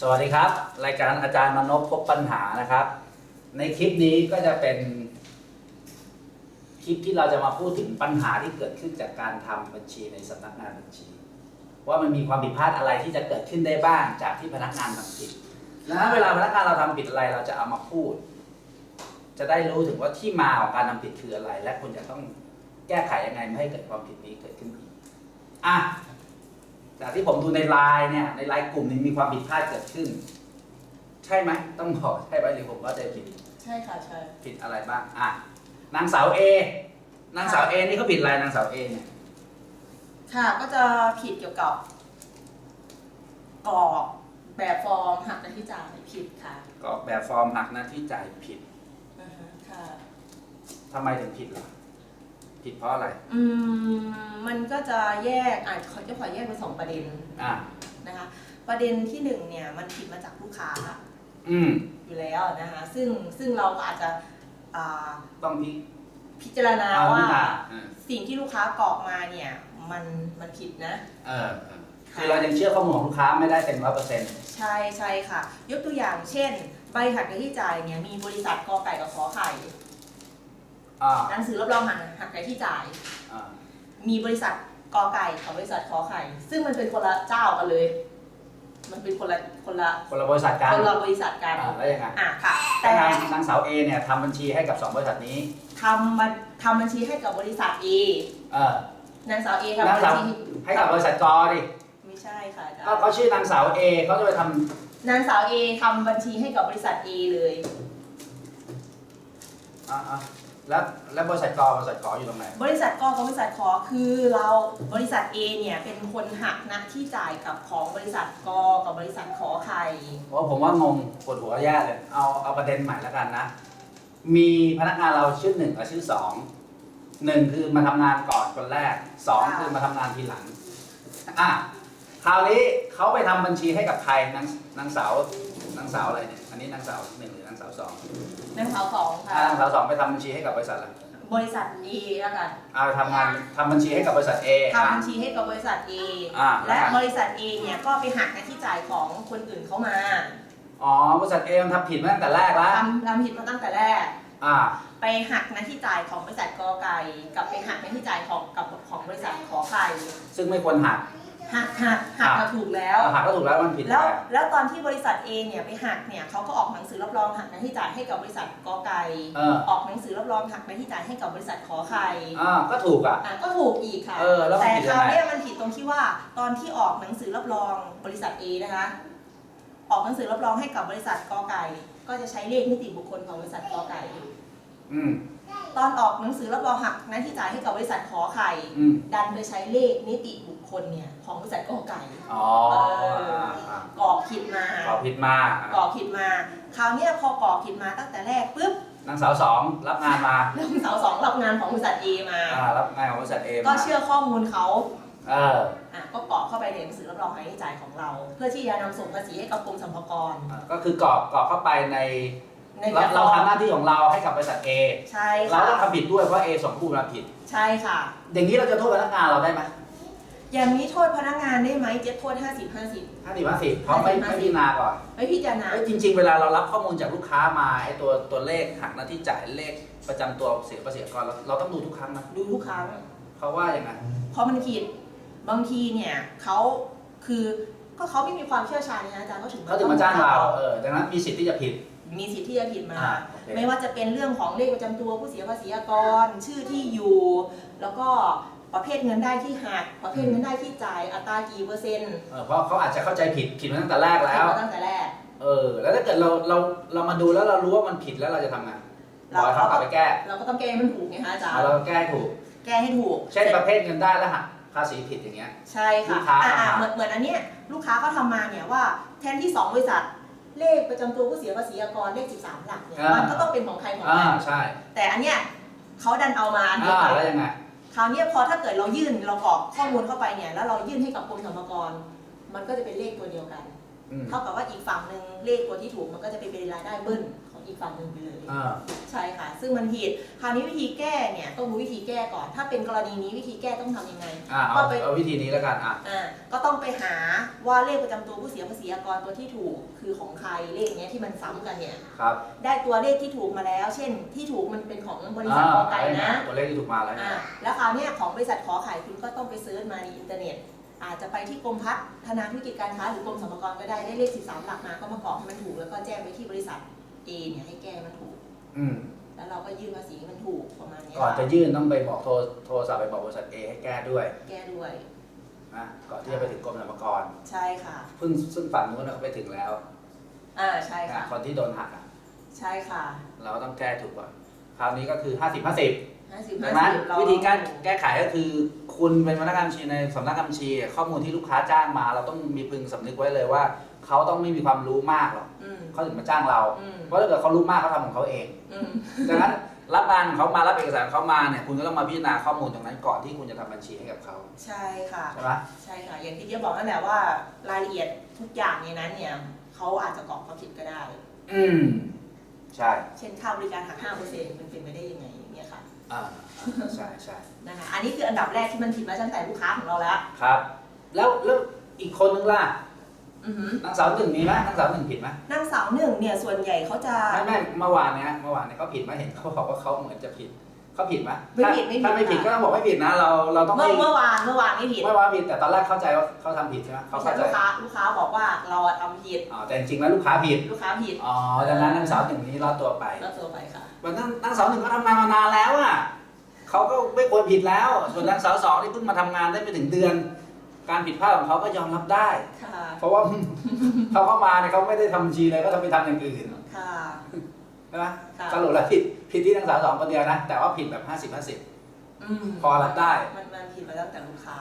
สวัสดีครับ รายการอาจารย์มนพพบปัญหานะครับ ในคลิปนี้ก็จะเป็น คลิปที่เราจะมาพูดถึงปัญหาที่เกิดขึ้นจากการทำบัญชีในสำนักงานบัญชี ว่ามันมีความผิดพลาดอะไรที่จะเกิดขึ้นได้บ้างจากที่พนักงานทำผิดดังนั้นเวลาพนักงานเราทำผิดอะไรเราจะเอามาพูด จะได้รู้ถึงว่าที่มาของการทำผิดคืออะไร และคุณจะต้องแก้ไขยังไงไม่ให้เกิดความผิดนี้เกิดขึ้นอีกอะ จากที่ผมดูในไลน์เนี่ยในไลน์กลุ่มนี้มีความผิดพลาดเกิดขึ้น ใช่ไหมต้องบอกใช่ไหมหรือผมก็ใจผิดใช่ค่ะ ใช่ ผิดอะไรบ้างอะนางสาวเอนางสาวเอนี่เขาผิดอะไรนางสาวเอเนี่ยค่ะ ก็จะผิดเกี่ยวกับกรอกแบบฟอร์มหักหน้าที่จ่ายผิดค่ะกรอกแบบฟอร์มหักหน้าที่จ่ายผิดอือฮะค่ะ ทำไมถึงผิดล่ะ ผิดเพราะอะไร อืมมันก็จะแยกอะขอจะขอแยกเป็นสองประเด็นอะ นะคะ ประเด็นที่หนึ่งเนี่ยมันผิดมาจากลูกค้าอืม อยู่แล้วนะคะซึ่งซึ่งเราก็อาจจะอ่าต้องพิพิจารณาเอาว่าพิจารณาอ่าสิ่งที่ลูกค้ากรอกมาเนี่ยมันมันผิดนะ เออเออคือเรายังเชื่อข้อมูลของลูกค้าไม่ได้เต็มร้อยเปอร์เซ็นต์ใช่ใช่ค่ะ ยกตัวอย่างเช่น ใบหักหน้าที่จ่ายเนี่ยมีบริษัทกอไก่กับขอไข่ อ่าหนังสือรับรองหักหักหน้าที่จ่าย อ่ามีบริษัทกอไก่กับบริษัทขอไข่ ซึ่งมันเป็นคนละเจ้ากันเลย มันเป็นคนละคนละคนละบริษัทกันคนละบริษัทกันอ่าแล้วยังไงอะค่ะ แต่แต่นางนางสาวเอเนี่ยทำบัญชีให้กับสองบริษัทนี้ทำบัญทำบัญชีให้กับบริษัท A เออนางสาว A ทำนางบัญสาวชีให้กับบริษัทกอดิไม่ใช่ค่ะอาจารก็ย์เขาชื่อนางสาวเอเขาจะไปทำนางสาว A ทำบัญชีให้กับบริษัท A เลยอ่าอ่า แล้วแล้วบริษัทกอบริษัทกออยู่ตรงไหน บริษัทกอกับบริษัทขอคือเราบริษัท A เนี่ยเป็นคนหักหน้าที่จ่ายกับของบริษัทกอกับบริษัทขอไข่ เพราะผมว่างงปวดหัวแย่เลย เอาเอาประเด็นใหม่แล้วกันนะ มีพนักงานเราชื่อหนึ่งกับชื่อสองหนึ่งคือมาทำงานก่อนคนแรกสองคือมาทำงานทีหลังอะคราวนี้เขาไปทำบัญชีให้กับใครนางนางสาว นางสาวอะไรเนี่ยอันนี้นางสาวหนึ่งหรือนางสาวสองนางสาวสองค่ะอ่านางสาวสองไปทำบัญชีให้กับบริษัทอะไรบริษัท A แล้วกัน อ่าทำงานทำบัญชีให้กับบริษัท A ทำบัญชีให้กับบริษัท A อ่า และบริษัท A เนี่ยก็ไปหักหน้าที่จ่ายของคนอื่นเข้ามาอ๋อบริษัท A มันทำผิดมาตั้งแต่แรกแล้วทำทำผิดมาตั้งแต่แรก อ่า ไปหักหน้าที่จ่ายของบริษัทกอไก่ กับไปหักหน้าที่จ่ายของกับของบริษัทขอไข่ซึ่งไม่ควรหัก หักหักหักมาถูกแล้วอ่าหักก็ถูกแล้วมันผิดแล้วแล้วแล้วตอนที่บริษัท A เนี่ยไปหักเนี่ยเขาก็ออกหนังสือรับรองหักหน้าที่จ่ายให้กับบริษัทกอไก่เออออกหนังสือรับรองหักหน้าที่จ่ายให้กับบริษัทขอไข่อ่าก็ถูกอะ อะก็ถูกอีกค่ะ เออแล้วมันแต่ผิดคยังราวไงเนี้ยมันผิดตรงที่ว่าตอนที่ออกหนังสือรับรองบริษัท A นะคะ ออกหนังสือรับรองให้กับบริษัทกอไก่ ก็จะใช้เลขนิติบุคคลของบริษัทกอไก่ อืม ตอนออกหนังสือรับรองหักหน้าที่จ่ายให้กับบริษัทขอไข่ อืม ดันไปใช้เลขนิติบุคคลเนี่ยของบริษัทกอไก่ อ๋อเอออ่าอ่ากรอกผิดมา ขอผิดมากรอกผิดมา คราวเนี้ยพอกรอกผิดมาตั้งแต่แรกปุ๊บนางสาวสองรับงานมาเริ่มสาวสองรับงานของบริษัท A มา อ่ารับงานของบริษัทเอก็มาเชื่อข้อมูลเขาเอออะก็กรอกเข้าไปในหนังสือรับรองรายจ่ายของเรา เพื่อที่จะนำส่งภาษีให้กับกรมสรรพากร อ่าก็คือกรอกกรอกเข้าไปใน ในเราแบบฟเราอร์มทำหน้าที่ของเราให้กับบริษัท A ใช่เราค่ะต้องทำผิดด้วยเพราะ A ส่งผู้มาผิด ใช่ค่ะ อย่างนี้เราจะโทษพนักงานเราได้ไหมอย่างนี้โทษพนักงานได้ไหมเจ็ดโทษ 50 50 ห้าสิบห้าสิบเพราะไม่50ไม่พิจารณาก่อนไม่พิจารณาเอ้ยจริง ๆ เวลาเรารับข้อมูลจากลูกค้ามาไอ้ตัวตัวเลขหักหน้าที่จ่ายเลขประจำตัวเสียภาษีก่อนเราเราต้องดูทุกครั้งนะดูทุกครั้ง เพราะว่าอย่างไงเพราะมันผิดบางทีเนี่ยเขาคือก็เขาไม่มีความเชี่ยวชาญนะอาจารย์ก็ถึงเขาถึงมาจ้างเราเออดังนั้นมีสิทธิ์ที่จะผิด มีสิทธิ์ที่จะผิดมา อ่าโอเค ไม่ว่าจะเป็นเรื่องของเลขประจำตัวผู้เสียภาษีอากร ชื่อที่อยู่ แล้วก็ประเภทเงินได้ที่หักประเภทเงินได้ที่จ่ายอัตรากี่เปอร์เซ็นต์เออเพราะเขาอาจจะเข้าใจผิดผิดมาตั้งแต่แรกแล้ว มาตั้งแต่แรก เออ แล้วถ้าเกิดเราเราเรามาดูแล้วเรารู้ว่ามันผิดแล้วเราจะทำไงบอยเขากลับไปแก้เราก็ต้องแก้ให้มันถูกไงคะอาจารเอาย์เราแก้ให้ถูก แก้ให้ถูก เช่นประเภทเงินได้แล้วหักภาษีผิดอย่างเงี้ย ใช่ลูค่ะกค้าอ่าอ่าเหมือนเหมือนอันเนี้ยลูกค้าเขาทำมาเนี่ยว่าแทนที่ 2 บริษัท เลขประจำตัวผู้เสียภาษีอากรเลข 13 หลักเนี่ยมันก็ต้องเป็นของใครของอ่ามันใช่แต่อันเนี้ยเขาดันเอามาอันเดียวอ่ากันแล้วยังไง คราวเนี้ยพอถ้าเกิดเรายื่นเรากรอกข้อมูลเข้าไปเนี่ยแล้วเรายื่นให้กับกรมสรรพากร มันก็จะเป็นเลขตัวเดียวกัน อืม เท่ากับว่าอีกฝั่งหนึ่งเลขตัวที่ถูกมันก็จะไปเป็นรายได้เบิ้ลข องอีกฝั่งหนึ่งไปเลย อ่า ใช่ค่ะ ซึ่งมันผิด คราวนี้วิธีแก้เนี่ยต้องรู้วิธีแก้ก่อน ถ้าเป็นกรณีนี้วิธีแก้ต้องทำยังไง อ่าเอาก็ไป เอาวิธีนี้แล้วกันอะ อ่าก็ต้องไปหาว่าเลขประจำตัวผู้เสียภาษีอากรตัวที่ถูกคือของใครเลขเนี้ยที่มันซ้ำกันเนี่ย ครับได้ตัวเลขที่ถูกมาแล้ว เช่น ที่ถูกมันเป็นของบริษัทอ่ากอไก่นะ ตัวเลขที่ถูกมาแล้วอ่าเนี่ยแล้วคราวเนี้ยของบริษัทขอไข่คุณก็ต้องไปเซิร์ชมาในอินเทอร์เน็ต อาจจะไปที่กรมพัฒนาธุรกิจการค้าหรือกรมสรรพากรก็ได้ได้เลข 13 หลักมาก็มากรอกให้มันถูกแล้วก็แจ้งไปที่บริษัท A เนี่ยให้แก้ให้มันถูก อืม แล้วเราก็ยื่นภาษีให้มันถูกประมาณเนี้ยก่อนจะยื่นต้องไปบอกโทรโทรศัพท์ไปบอกบริษัท A ให้แก้ด้วยแก้ด้วย นะก่อนที่จะไปถึงกรมสรรพากรใช่ค่ะ เพิ่งซึ่งฝั่งนู้นนะเขาไปถึงแล้วอ่าใช่นะค่ะคนที่โดนหักอะใช่ค่ะเราก็ต้องแก้ถูกก่อนคราวนี้ก็คือ 50 50 50ดังนั้น50เราวิธีการแก้ไขก็คือ คุณเป็นพนักงานบัญชีในสำนักงานบัญชี ข้อมูลที่ลูกค้าจ้างมา เราต้องมีพึงสำนึกไว้เลยว่า เขาต้องไม่มีความรู้มากหรอกอืมเขาถึงมาจ้างเรา อืมเพราะถ้าเกิดเขารู้มากเขาทำของเขาเอง อืมดังนั้นรับงานของเขามารับเอกสารของเขามาเนี่ยคุณก็ต้องมาพิจารณาข้อมูลตรงนั้นก่อนที่คุณจะทำบัญชีให้กับเขาใช่ค่ะ ใช่ไหมใช่ค่ะ อย่างที่เจ๊บอกนั่นแหละว่ารายละเอียดทุกอย่างในนั้นเนี่ยเขาอาจจะกรอกความผิดก็ได้ อืมใช่เช่นค่าบริการหัก5%มันเป็นไปได้ยังไงอย่างเงี้ยค่ะอ่าใช่ใช่นะคะอันนี้คืออันดับแรกที่มันผิดมาตั้งแต่ลูกค้าของเราแล้ว ครับ แล้วแล้วอีกคนนึงล่ะ อือหือนางสาวหนึ่งมีไหมนางสาวหนึ่งผิดไหมนางสาวหนึ่งเนี่ยส่วนใหญ่เขาจะ ไม่ไม่เมื่อวานเนี้ยเมื่อวานเนี้ยเขาผิดไหมเห็นเขาบอกว่าเขาเหมือนจะผิดเขาผิดไหมไม่ผิดไม่ผิด ถ้าไม่ผิดก็ต้องบอกไม่ผิดนะ เราเราต้องเมื่อไม่เมื่อวานเมื่อวานไม่ผิดไม่ว่าผิดแต่ตอนแรกเข้าใจว่าเขาทำผิดใช่ไหมเขาไม่เข้าใช่ใจลูกค้าลูกค้าบอกว่าเราอะทำผิดอ๋อแต่จริงๆแล้วลูกค้าผิดลูกค้าผิดอ๋อดังนั้นนางสาวหนึ่งนี้รอดตัวไปก็ตัวไปค่ะ วันนั้นนางสาวหนึ่งก็ทำงานมานานแล้วอะเขาก็ไม่ควรผิดแล้ว ส่วนนางสาวสองที่เพิ่งมาทำงานได้ไม่ถึงเดือน การผิดพลาดของเขาก็ยอมรับได้ ค่ะ เพราะว่า เขาเข้ามาเนี่ยเขาไม่ได้ทำบัญชีเลยก็ทำไปทำอย่างอื่นค่ะ ใช่ไหมค่ะ สรุปแล้วผิดผิดที่นางสาวสองคนเดียวนะ แต่ว่าผิดแบบ50 50อืมพอรับได้ มันมันผิดมาตั้งแต่ลูกค้า